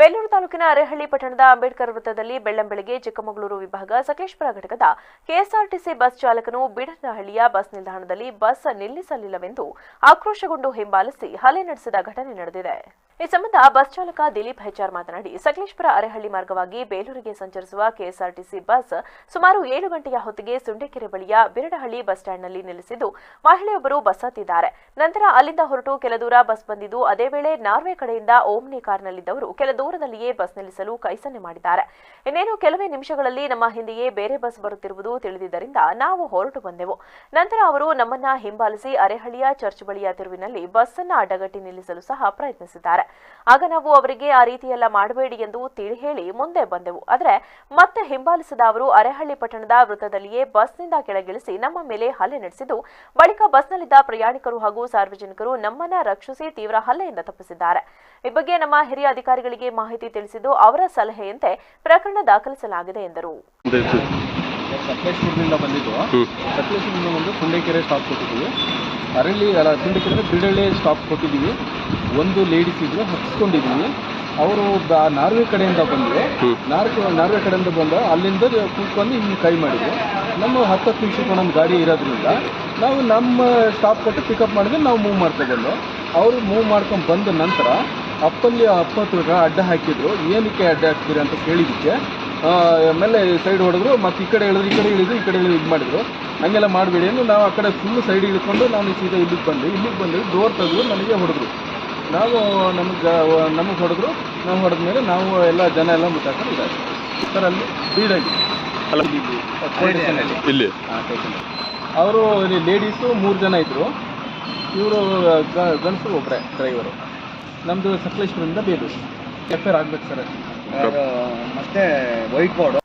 ಬೇಲೂರು ತಾಲೂಕಿನ ಅರೆಹಳ್ಳಿ ಪಟ್ಟಣದ ಅಂಬೇಡ್ಕರ್ ವೃತ್ತದಲ್ಲಿ ಬೆಳ್ಳಂಬೆಳಗ್ಗೆ ಚಿಕ್ಕಮಗಳೂರು ವಿಭಾಗ ಸಕಲೇಶ್ಪುರ ಘಟಕದ ಕೆಎಸ್ಆರ್ಟಿಸಿ ಬಸ್ ಚಾಲಕನು ಬಿಡನಹಳ್ಳಿಯ ಬಸ್ ನಿಲ್ದಾಣದಲ್ಲಿ ಬಸ್ ನಿಲ್ಲಿಸಲಿಲ್ಲವೆಂದು ಆಕ್ರೋಶಗೊಂಡು ಹಿಂಬಾಲಿಸಿ ಹಲ್ಲೆ ನಡೆಸಿದ ಘಟನೆ ನಡೆದಿದೆ. ಈ ಸಂಬಂಧ ಬಸ್ ಚಾಲಕ ದಿಲೀಪ್ ಹೆಚ್ಆರ್ ಮಾತನಾಡಿ, ಸಕಲೇಶ್ಪುರ ಅರೆಹಳ್ಳಿ ಮಾರ್ಗವಾಗಿ ಬೇಲೂರಿಗೆ ಸಂಚರಿಸುವ ಕೆಎಸ್ಆರ್ಟಿಸಿ ಬಸ್ ಸುಮಾರು ಏಳು ಗಂಟೆಯ ಹೊತ್ತಿಗೆ ಸುಂಡಿಕೆರೆ ಬಳಿಯ ಬಿರಡಹಳ್ಳಿ ಬಸ್ ಸ್ಟ್ಯಾಂಡ್ನಲ್ಲಿ ನಿಲ್ಲಿಸಿದ್ದು ಮಹಿಳೆಯೊಬ್ಬರು ಬಸ್ ಹತ್ತಿದ್ದಾರೆ ನಂತರ ಅಲ್ಲಿಂದ ಹೊರಟು ಕೆಲ ದೂರ ಬಸ್ ಬಂದಿದ್ದು, ಅದೇ ವೇಳೆ ನಾರ್ವೆ ಕಡೆಯಿಂದ ಓಮ್ನಿ ಕಾರ್ನಲ್ಲಿದ್ದವರು ಕೆಲ ದೂರದಲ್ಲಿಯೇ ಬಸ್ ನಿಲ್ಲಿಸಲು ಕೈಸನ್ನೆ ಮಾಡಿದ್ದಾರೆ. ಇನ್ನೇನು, ಕೆಲವೇ ನಿಮಿಷಗಳಲ್ಲಿ ನಮ್ಮ ಹಿಂದೆಯೇ ಬೇರೆ ಬಸ್ ಬರುತ್ತಿರುವುದು ತಿಳಿದಿದ್ದರಿಂದ ನಾವು ಹೊರಟು ಬಂದೆವು. ನಂತರ ಅವರು ನಮ್ಮನ್ನ ಹಿಂಬಾಲಿಸಿ ಅರೆಹಳ್ಳಿಯ ಚರ್ಚ್ ಬಳಿಯ ತಿರುವಿನಲ್ಲಿ ಬಸ್ ಅಡ್ಡಗಟ್ಟಿ ನಿಲ್ಲಿಸಲು ಸಹ ಪ್ರಯತ್ನಿಸಿದ್ದಾರೆ. ಆಗ ನಾವು ಅವರಿಗೆ ಆ ರೀತಿಯೆಲ್ಲ ಮಾಡಬೇಡಿ ಎಂದು ತಿಳಿ ಹೇಳಿ ಮುಂದೆ ಬಂದೆವು. ಆದರೆ ಮತ್ತೆ ಹಿಂಬಾಲಿಸಿದ ಅವರು ಅರೆಹಳ್ಳಿ ಪಟ್ಟಣದ ವೃತ್ತದಲ್ಲಿಯೇ ಬಸ್ನಿಂದ ಕೆಳಗಿಳಿಸಿ ನಮ್ಮ ಮೇಲೆ ಹಲ್ಲೆ ನಡೆಸಿದ್ದು ಬಳಿಕ ಬಸ್ನಲ್ಲಿದ್ದ ಪ್ರಯಾಣಿಕರು ಹಾಗೂ ಸಾರ್ವಜನಿಕರು ನಮ್ಮನ್ನ ರಕ್ಷಿಸಿ ತೀವ್ರ ಹಲ್ಲೆಯಿಂದ ತಪ್ಪಿಸಿದ್ದಾರೆ. ಈ ಬಗ್ಗೆ ನಮ್ಮ ಹಿರಿಯ ಅಧಿಕಾರಿಗಳಿಗೆ ಮಾಹಿತಿ ತಿಳಿಸಿದ್ದು ಅವರ ಸಲಹೆಯಂತೆ ಪ್ರಕರಣ ದಾಖಲಿಸಲಾಗಿದೆ ಎಂದರು. ಸಕಲೇಶ್ಪುರದಿಂದ ಬಂದಿದ್ದು. ಸಕಲೇಶ್ಪುರದಿಂದ ಬಂದು ಸುಂಡೆಕೆರೆ ಸ್ಟಾಪ್ ಕೊಟ್ಟಿದ್ದೀವಿ. ಅರಳಿ ಅಲ್ಲ ಬಿಡಳ್ಳಿ ಸ್ಟಾಪ್ ಕೊಟ್ಟಿದ್ದೀವಿ. ಒಂದು ಲೇಡೀಸ್ ಇದ್ರು ಹತ್ಸ್ಕೊಂಡಿದ್ದೀವಿ ಅವರು ನಾರ್ವೆ ಕಡೆಯಿಂದ ಬಂದರು. ನಾರ್ವೆ ನಾರ್ವೆ ಕಡೆಯಿಂದ ಬಂದ ಅಲ್ಲಿಂದ ಕೂತ್ಕೊಂಡು ಹಿಂಗೆ ಕೈ ಮಾಡಿದ್ರು. ನಮ್ಮ ಹತ್ತತ್ತು ನಿಮಿಷಕ್ಕೆ ನಮ್ಮ ಗಾಡಿ ಇರೋದ್ರಿಂದ ನಾವು ನಮ್ಮ ಸ್ಟಾಪ್ ಕೊಟ್ಟು ಪಿಕಪ್ ಮಾಡಿದ್ರೆ ನಾವು ಮೂವ್ ಮಾಡ್ತಾ ಬಂದು ಅವರು ಮೂವ್ ಮಾಡ್ಕೊಂಡು ಬಂದ ನಂತರ ಅಪ್ಪಲ್ಲಿ ಅಪ್ಪತ್ತು ಅಡ್ಡ ಹಾಕಿದ್ರು. ಏನಕ್ಕೆ ಅಡ್ಡ ಹಾಕ್ತೀರಿ ಅಂತ ಕೇಳಿದ್ದಕ್ಕೆ ಆಮೇಲೆ ಸೈಡ್ ಹೊಡೆದ್ರು. ಮತ್ತೆ ಈ ಕಡೆ ಹೇಳಿದ್ರು ಈ ಕಡೆ ಇಳಿದ್ರು ಈ ಕಡೆ ಇಳಿದು ಇದು ಮಾಡಿದ್ರು. ಹಂಗೆಲ್ಲ ಮಾಡಬೇಡಿ ಅಂದ್ರೆ ನಾವು ಆ ಕಡೆ ಫುಲ್ ಸೈಡ್ ಇಳ್ಕೊಂಡು ನಾನು ಸೀದಾ ಇಲ್ಲಿಗೆ ಬಂದೆ. ಇಲ್ಲಿಗೆ ಬಂದು ಡೋರ್ ತೆಗೆದು ನನಗೆ ಹೊಡೆದ್ರು. ನಾವು ನಮಗೆ ನಮಗೆ ಹೊಡೆದ್ರು ನಾವು ಹೊಡೆದ ಮೇಲೆ ನಾವು ಎಲ್ಲ ಜನ ಎಲ್ಲ ಮುಟ್ಟಾಕೊಂಡು ಇದ್ದಾರೆ. ಸರ್ ಅಲ್ಲಿ. ಬೀಡಾಗಿ ಇಲ್ಲಿ. ಅವರು ಇಲ್ಲಿ ಲೇಡೀಸು ಮೂರು ಜನ ಇದ್ದರು ಇವರು ಗಂಡಸು ಒಬ್ಬರೇ ಡ್ರೈವರು ನಮ್ಮದು ಸಕಲೇಶ್ವರದಿಂದ ಬೇಲೂರು ಎಫ್ ಐ ಆರ್ ಆಗ್ಬೇಕು ಸರ್. ಮತ್ತೆ ವೈಟ್ ಬೋರ್ಡ್